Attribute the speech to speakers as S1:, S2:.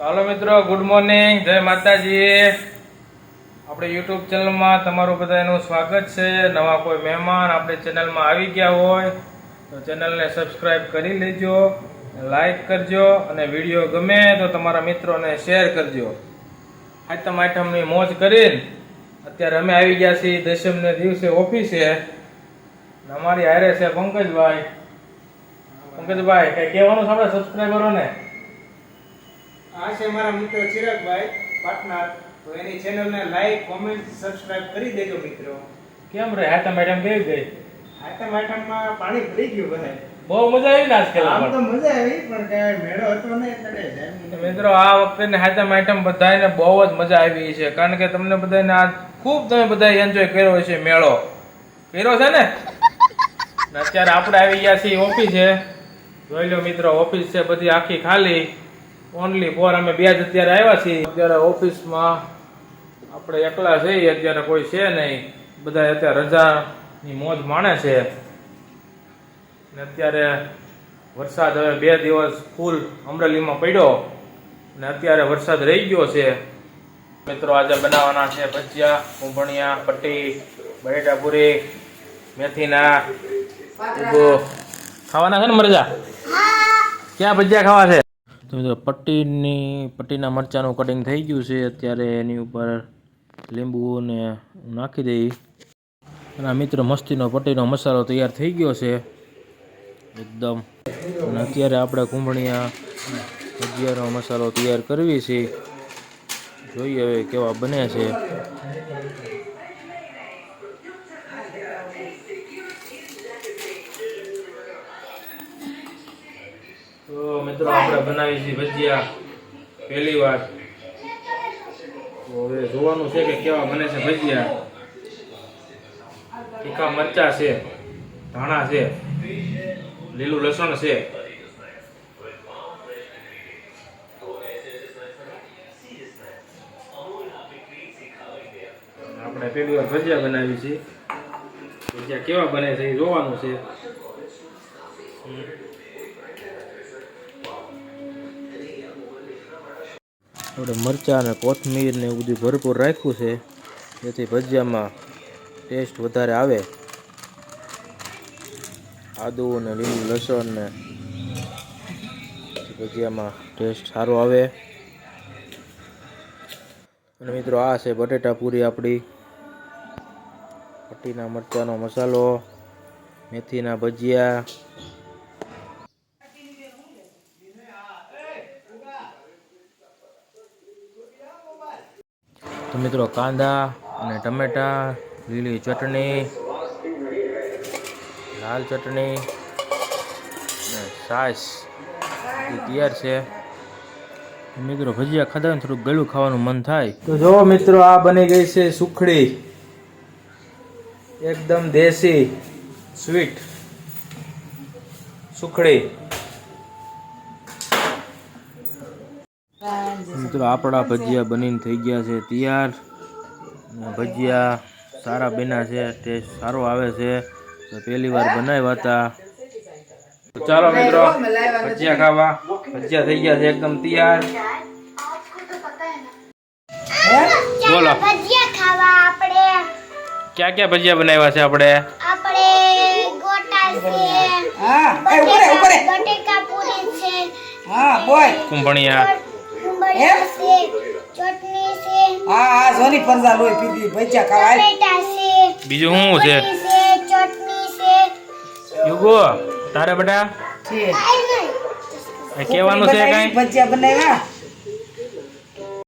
S1: હાલો મિત્રો good morning જય માતાજી. આપણે યુટ્યુબ ચેનલમાં તમારું બધાનું સ્વાગત છે. નવા કોઈ મહેમાન આપણી ચેનલમાં આવી ગયા હોય, તો ચેનલને સબસ્ક્રાઈબ કરી લેજો લાઈક કરજો અને વીડિયો ગમે તો તમારા મિત્રોને શેર કરજો. આઈટમ આઈટમની મોજ કરીને અત્યારે અમે આવી ગયા છીએ દશમને દિવસે ઓફિસે. અમારી હારે છે પંકજભાઈ. પંકજભાઈ, કંઈ કહેવાનું છે આપણે સબસ્ક્રાઈબરોને
S2: આ છે મારા મિત્ર ચિરાગભાઈ પાટનર. તો એની ચેનલને લાઈક કોમેન્ટ સબસ્ક્રાઇબ કરી દેજો મિત્રો.
S1: કેમ રે? આઈટમ આઈટમ કેવી ગઈ?
S2: આઈટમ આઈટમમાં પાણી ભરી ગયું બધે
S1: બહુ મજા આવી ને આજકાલ
S2: આમ તો મજા આવી પણ કે મેળો હતો ને એટલે.
S1: મિત્રો આ વખતે આઈટમ આઈટમ બધાને બહુ જ મજા આવી છે. કારણ કે તમને બધાને આ ખૂબ તમે બધા એન્જોય કર્યો છે મેળો. કર્યો છે ને? ને અત્યારે આપણે આવી ગયા છીએ ઓફિસે. જોઈ લો મિત્રો ઓફિસ છે બધી આખી ખાલી. ઓનલી ફોર અમે બે જ અત્યારે આવ્યા છીએ. અત્યારે ઓફિસમાં આપણે એકલા છીએ અત્યારે કોઈ છે નહીં. બધા અત્યારે રજાની મોજ માણે છે. ને અત્યારે વરસાદ હવે બે દિવસ ફૂલ અમરેલીમાં પડ્યો. ને અત્યારે વરસાદ રહી ગયો છે. મિત્રો આજે બનાવવાના છે ભજીયા કુંભણિયા પટ્ટી બટેટાપુરી મેથીના ખાવાના છે ને મરજા ક્યાં ભજીયા ખાવા છે? પટ્ટીની, પટ્ટીના મરચાંનું કટિંગ થઈ ગયું છે. અત્યારે એની ઉપર લીંબુને નાખી દઈ અને આ મિત્રો મસ્તીનો પટ્ટીનો મસાલો તૈયાર થઈ ગયો છે. એકદમ. અને અત્યારે આપણે કુંભણિયા ભજીયાનો મસાલો તૈયાર કરવી છે. જોઈએ હવે કેવા બને છે. તો મિત્રો, આપણે બનાવી છે ભજીયા. પહેલી વાર. હવે જોવાનું છે કે કેવા બને છે ભજીયા. તીખા મરચા છે, ધાણા છે, લીલું લસણ છે. આપણે પહેલી વાર ભજીયા બનાવી છે ભજીયા કેવા બને છે એ જોવાનું છે. આપણે મરચાં અને કોથમીર ને એવું બધું ભરપૂર રાખ્યું છે. જેથી ભજીયામાં ટેસ્ટ વધારે આવે. આદુ ને લીલું લસણ ને ભજીયામાં ટેસ્ટ સારો આવે. અને મિત્રો આ છે બટેટા પૂરી આપણી. પટ્ટીના મરચાંનો મસાલો, મેથીના ભજીયા મિત્રો કાંદા અને ટમેટા, લીલી ચટણી, લાલ ચટણી અને સાસ. એ તૈયાર છે. મિત્રો ભજીયા ખાધા ને થોડુંક ગળું ખાવાનું મન થાય. તો જો મિત્રો આ બની ગઈ છે સુખડી. એકદમ દેશી સ્વીટ સુખડી. મિત્રો આપણા ભજીયા બનીને થઈ ગયા છે તૈયાર. અને ભજીયા સારા બન્યા છે ટેસ્ટ સારો આવે છે. તો પહેલી વાર બનાવ્યા હતા. તો ચાલો મિત્રો ભજીયા ખાવા. ભજીયા થઈ ગયા છે એકદમ તૈયાર. બોલો.
S3: ભજીયા ખાવા આપણે
S1: ક્યાં ક્યાં ભજીયા બનાવ્યા છે આપણે?
S3: આપણે ગોટા છે
S4: હા એ ઉપરે ઉપરે.
S3: બટેકા બટેકા પૂરી છે.
S4: હા બોય
S1: કુંભણિયા.
S3: ચટણી છે
S4: હા હા સોની પરજા લોહી પીધી ભજીયા ખાવા
S3: છે
S1: બીજું શું છે?
S3: ચટણી છે
S1: યુગો તારે બેટા?
S4: છે.
S1: કહેવાનું છે કઈ?
S4: ભજીયા બનાવ્યા.